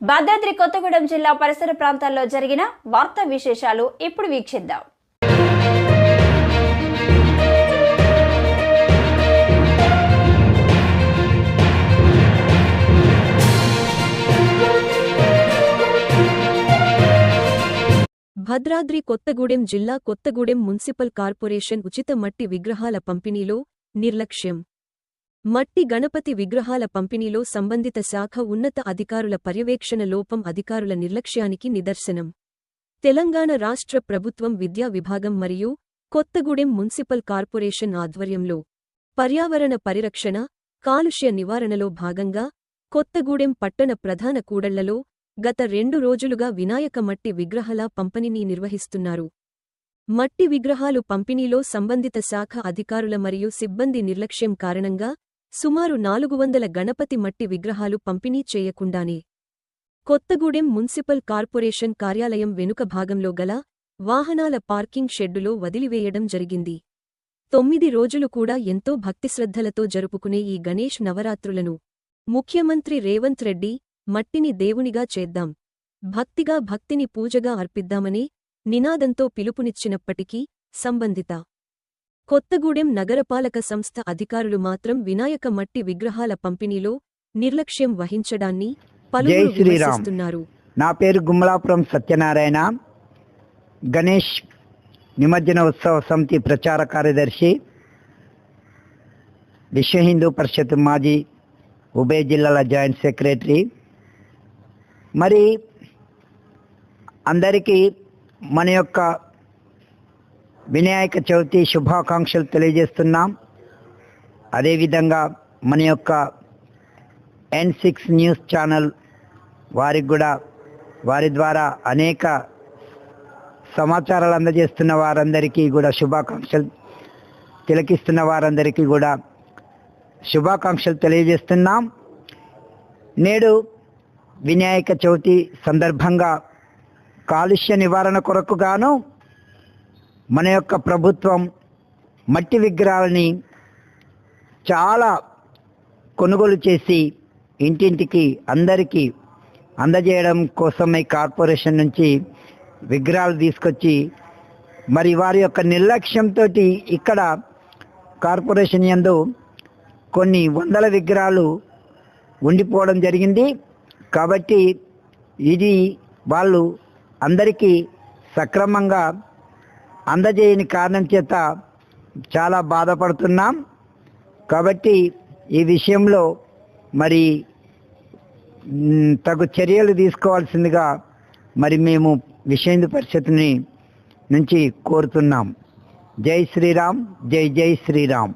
భద్రాద్రి కొత్తగూడెం జిల్లా పరిసర ప్రాంతాల్లో జరిగిన వార్తా విశేషాలు ఇప్పుడు వీక్షిద్దాం. భద్రాద్రి కొత్తగూడెం జిల్లా కొత్తగూడెం మున్సిపల్ కార్పొరేషన్ ఉచిత మట్టి విగ్రహాల పంపిణీలో నిర్లక్ష్యం. మట్టి గణపతి విగ్రహాల పంపిణీలో సంబంధిత శాఖ ఉన్నత అధికారుల పర్యవేక్షణ లోపం అధికారుల నిర్లక్ష్యానికి నిదర్శనం. తెలంగాణ రాష్ట్ర ప్రభుత్వం విద్యా విభాగం మరియు కొత్తగూడెం మున్సిపల్ కార్పొరేషన్ ఆధ్వర్యంలో పర్యావరణ పరిరక్షణ కాలుష్య నివారణలో భాగంగా కొత్తగూడెం పట్టణ ప్రధాన కూడళ్ళలో గత రెండు రోజులుగా వినాయక మట్టి విగ్రహాల పంపిణీని నిర్వహిస్తున్నారు. మట్టి విగ్రహాలు పంపిణీలో సంబంధిత శాఖ అధికారుల మరియు సిబ్బంది నిర్లక్ష్యం కారణంగా సుమారు నాలుగు వందల గణపతి మట్టి విగ్రహాలు పంపిణీ చేయకుండానే కొత్తగూడెం మున్సిపల్ కార్పొరేషన్ కార్యాలయం వెనుక భాగంలో గల వాహనాల పార్కింగ్ షెడ్డులో వదిలివేయడం జరిగింది. తొమ్మిది రోజులు కూడా ఎంతో భక్తిశ్రద్ధలతో జరుపుకునే ఈ గణేష్ నవరాత్రులను ముఖ్యమంత్రి రేవంత్ రెడ్డి మట్టిని దేవునిగా చేద్దాం భక్తిగా భక్తిని పూజగా అర్పిద్దామనే నినాదంతో పిలుపునిచ్చినప్పటికీ సంబంధిత కొత్తగూడెం నగరపాలక సంస్థ అధికారులు మాత్రం వినాయక మట్టి విగ్రహాల పంపిణీలో నిర్లక్ష్యం వహించడాన్ని పలువురు. విమర్శిస్తున్నారు. నా పేరు గుమ్మలాపురం సత్యనారాయణ. గణేష్ నిమజ్జన ఉత్సవ సమితి ప్రచార కార్యదర్శి విశ్వ హిందూ పరిషత్ మాజీ ఉభయ జిల్లాల జాయింట్ సెక్రటరీ. మరి అందరికీ మన యొక్క వినాయక చవితి శుభాకాంక్షలు తెలియజేస్తున్నాం. అదేవిధంగా మన యొక్క ఎన్ సిక్స్ న్యూస్ ఛానల్ వారికి కూడా వారి ద్వారా అనేక సమాచారాలు అందజేస్తున్న వారందరికీ కూడా శుభాకాంక్షలు తిలకిస్తున్న వారందరికీ కూడా శుభాకాంక్షలు తెలియజేస్తున్నాం. నేడు వినాయక చవితి సందర్భంగా కాలుష్య నివారణ కొరకు గాను మన యొక్క ప్రభుత్వం మట్టి విగ్రహాలని చాలా కొనుగోలు చేసి ఇంటింటికి అందరికీ అందజేయడం కోసమే కార్పొరేషన్ నుంచి విగ్రహాలు తీసుకొచ్చి మరి వారి యొక్క నిర్లక్ష్యంతో ఇక్కడ కార్పొరేషన్ యందు కొన్ని వందల విగ్రహాలు ఉండిపోవడం జరిగింది. కాబట్టి ఇది వాళ్ళు అందరికీ సక్రమంగా అందజేయని కారణం చేత చాలా బాధపడుతున్నాం. కాబట్టి ఈ విషయంలో మరి తగు చర్యలు తీసుకోవాల్సిందిగా మరి మేము విషయందు పరిషత్ని నుంచి కోరుతున్నాం. జై శ్రీరామ్ జై జై శ్రీరామ్.